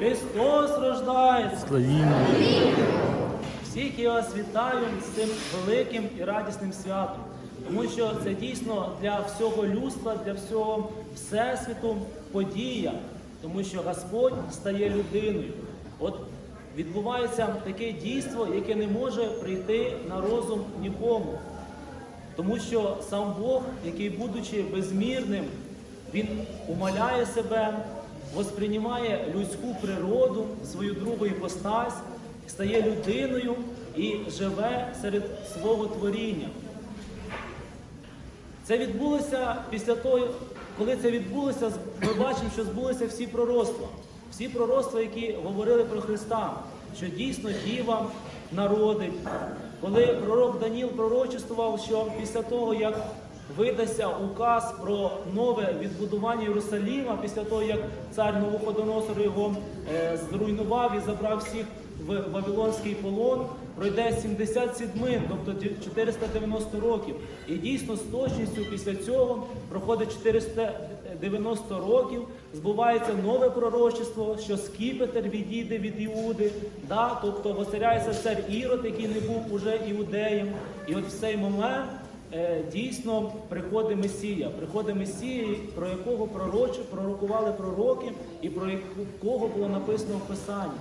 Христос рождається! Славімо! Всіх я вас вітаю з цим великим і радісним святом, тому що це дійсно для всього людства, для всього всесвіту подія, тому що Господь стає людиною. От відбувається таке дійство, яке не може прийти на розум нікому. Тому що сам Бог, який, будучи безмірним, він умаляє себе, восприймає людську природу, свою другу іпостась, стає людиною і живе серед свого творіння. Це відбулося після того, коли це відбулося, ми бачимо, що збулися всі пророцтва. Всі пророцтва, які говорили про Христа, що дійсно діва народить. Коли пророк Даніл пророчествував, що після того, як видасться указ про нове відбудування Єрусаліма, після того, як цар Новоходоносор його е, зруйнував і забрав всіх в Вавилонський полон, пройде 77, тобто 490 років. І дійсно з точністю після цього проходить 490 років, збувається нове пророчество, що скіпетр відійде від Іуди, да? тобто воцаряється цар Ірод, який не був уже іудеєм. І от в цей момент дійсно приходить Месія, приходить Месія, про якого пророч, пророкували пророки, і про якого було написано в Писанні.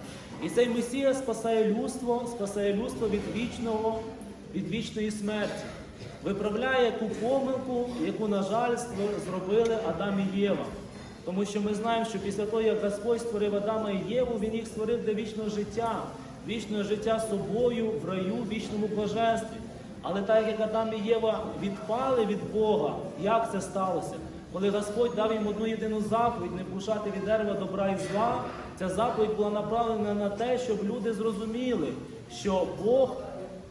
І цей Месія спасає людство, спасає людство від вічного, від вічної смерті. Виправляє ту помилку, яку, на жаль, зробили Адам і Єва. Тому що ми знаємо, що після того, як Господь створив Адама і Єву, Він їх створив для вічного життя, вічного життя собою в раю, вічному блаженстві. Але так як Адам і Єва відпали від Бога, як це сталося? Коли Господь дав їм одну єдину заповідь не пушати від дерева добра і зла, ця заповідь була направлена на те, щоб люди зрозуміли, що Бог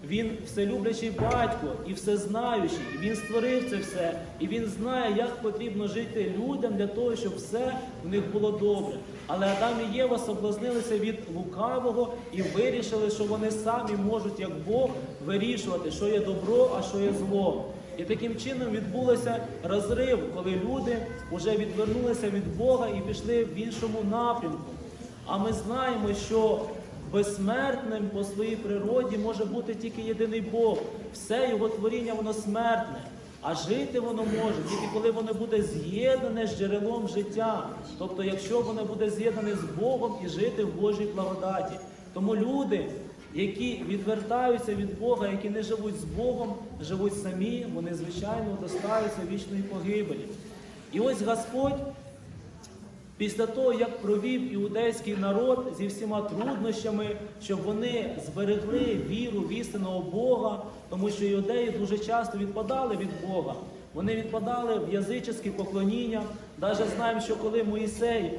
він вселюблячий батько і всезнаючий, він створив це все, і він знає, як потрібно жити людям для того, щоб все в них було добре. Але Адам і Єва соблазнилися від лукавого і вирішили, що вони самі можуть, як Бог, вирішувати, що є добро, а що є зло. І таким чином відбулося розрив, коли люди вже відвернулися від Бога і пішли в іншому напрямку. А ми знаємо, що безсмертним по своїй природі може бути тільки єдиний Бог. Все його творіння воно смертне. А жити воно може тільки коли воно буде з'єднане з джерелом життя. Тобто, якщо воно буде з'єднане з Богом і жити в Божій благодаті. Тому люди, які відвертаються від Бога, які не живуть з Богом, живуть самі, вони звичайно достаються вічної погибелі. І ось Господь Після того, як провів іудейський народ зі всіма труднощами, щоб вони зберегли віру в істинного Бога, тому що іудеї дуже часто відпадали від Бога. Вони відпадали в язичське поклоніння. Навіть знаємо, що коли Моїсей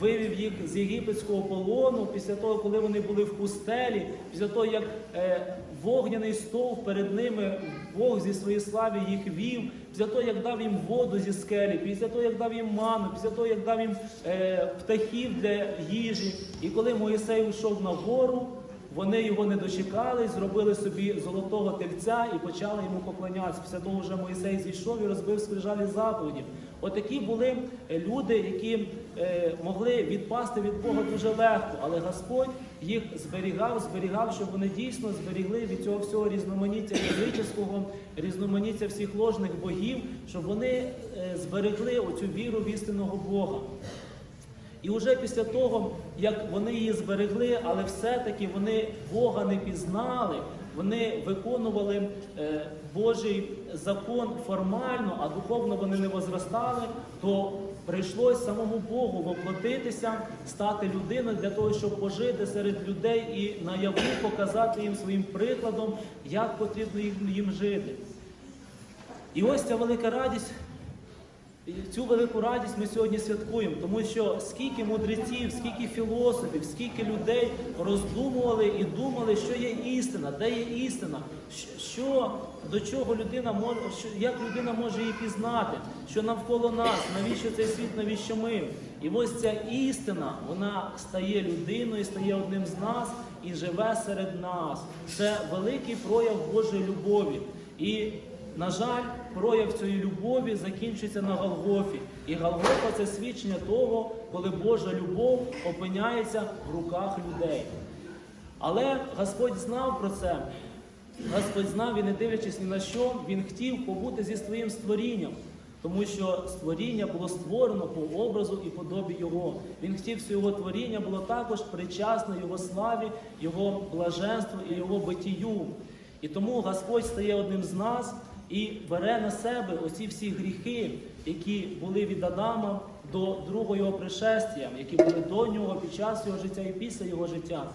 вивів їх з єгипетського полону, після того, коли вони були в пустелі, після того, як е, вогняний стовп перед ними Бог зі своєї слави їх вів, після того, як дав їм воду зі скелі, після того, як дав їм ману, після того, як дав їм е, птахів для їжі. І коли Моїсей йшов на гору, вони його не дочекались, зробили собі золотого тельця і почали йому поклонятися. Після того вже Моїсей зійшов і розбив скрижалі заповідів. Отакі були е, люди, які е, могли відпасти від Бога дуже легко, але Господь їх зберігав, зберігав, щоб вони дійсно зберігли від цього всього різноманіття язичського, різноманіття всіх ложних богів, щоб вони е, зберегли оцю віру в істинного Бога. І вже після того, як вони її зберегли, але все-таки вони Бога не пізнали, вони виконували е, Божий закон формально, а духовно вони не возростали, то прийшлось самому Богу воплотитися, стати людиною для того, щоб пожити серед людей і наяву показати їм своїм прикладом, як потрібно їм, їм жити. І ось ця велика радість і Цю велику радість ми сьогодні святкуємо, тому що скільки мудреців, скільки філософів, скільки людей роздумували і думали, що є істина, де є істина, що до чого людина може, як людина може її пізнати, що навколо нас, навіщо цей світ, навіщо ми. І ось ця істина, вона стає людиною, стає одним з нас і живе серед нас. Це великий прояв Божої любові. І на жаль, прояв цієї любові закінчується на Голгофі. І Голгофа це свідчення того, коли Божа любов опиняється в руках людей. Але Господь знав про це. Господь знав і не дивлячись ні на що, Він хотів побути зі своїм створінням, тому що створіння було створено по образу і подобі Його. Він хотів, що його творіння було також причасне Його славі, Його блаженству і Його битію. І тому Господь стає одним з нас і бере на себе оці всі гріхи, які були від Адама до другого його пришестя, які були до нього під час його життя і після його життя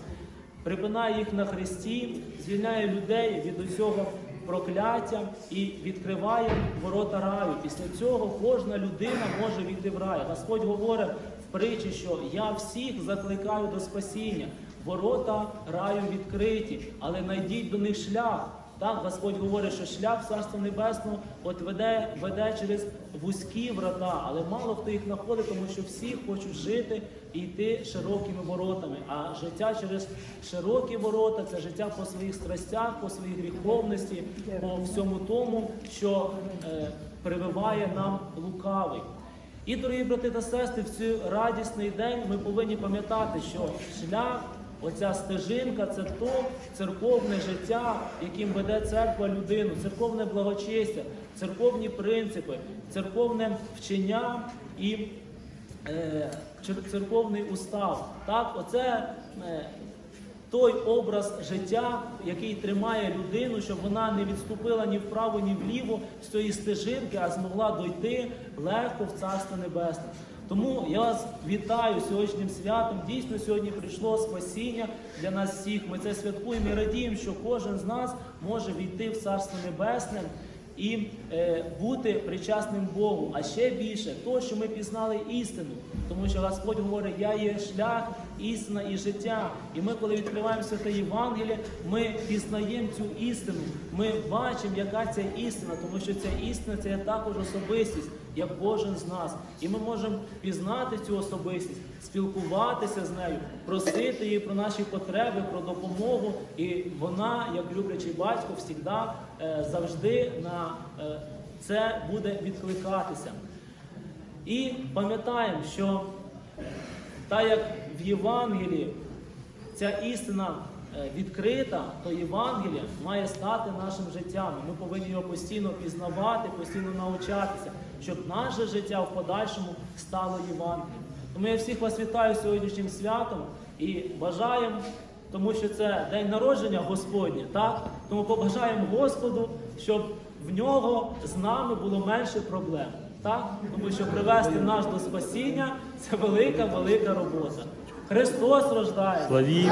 припинає їх на хресті, звільняє людей від усього прокляття і відкриває ворота раю. Після цього кожна людина може війти в рай. Господь говорить в притчі, що я всіх закликаю до спасіння. Ворота раю відкриті, але знайдіть до них шлях. Так, Господь говорить, що шлях Царства Небесного от веде, веде через вузькі врата, але мало хто їх знаходить, тому що всі хочуть жити і йти широкими воротами. А життя через широкі ворота це життя по своїх страстях, по своїй гріховності, по всьому тому, що е, прививає нам лукавий. І, дорогі брати та сестри, в цей радісний день ми повинні пам'ятати, що шлях, оця стежинка це то церковне життя, яким веде церква людину, церковне благочестя, церковні принципи, церковне вчення і е, церковний устав. Так, оце е, той образ життя, який тримає людину, щоб вона не відступила ні вправо, ні вліво з цієї стежинки, а змогла дойти легко в Царство Небесне. Тому я вас вітаю сьогоднішнім святом. Дійсно, сьогодні прийшло спасіння для нас всіх. Ми це святкуємо і радіємо, що кожен з нас може війти в Царство Небесне і е, бути причасним Богу. А ще більше, то, що ми пізнали істину, тому що Господь говорить, я є шлях, істина і життя. І ми, коли відкриваємо святе Євангеліє, ми пізнаємо цю істину. Ми бачимо, яка ця істина, тому що ця істина це також особистість, як кожен з нас. І ми можемо пізнати цю особистість, спілкуватися з нею, просити її про наші потреби, про допомогу. І вона, як люблячий батько, завжди, е, завжди на е, це буде відкликатися. І пам'ятаємо, що так як в Євангелії ця істина е, відкрита, то Євангеліє має стати нашим життям. Ми повинні його постійно пізнавати, постійно навчатися, щоб наше життя в подальшому стало Євангелієм. Тому я всіх вас вітаю сьогоднішнім святом і бажаємо, тому що це день народження Господнє, так? Тому побажаємо Господу, щоб в нього з нами було менше проблем. Так? Тому що привести нас до спасіння це велика, велика робота. Христос рождає. Славімо!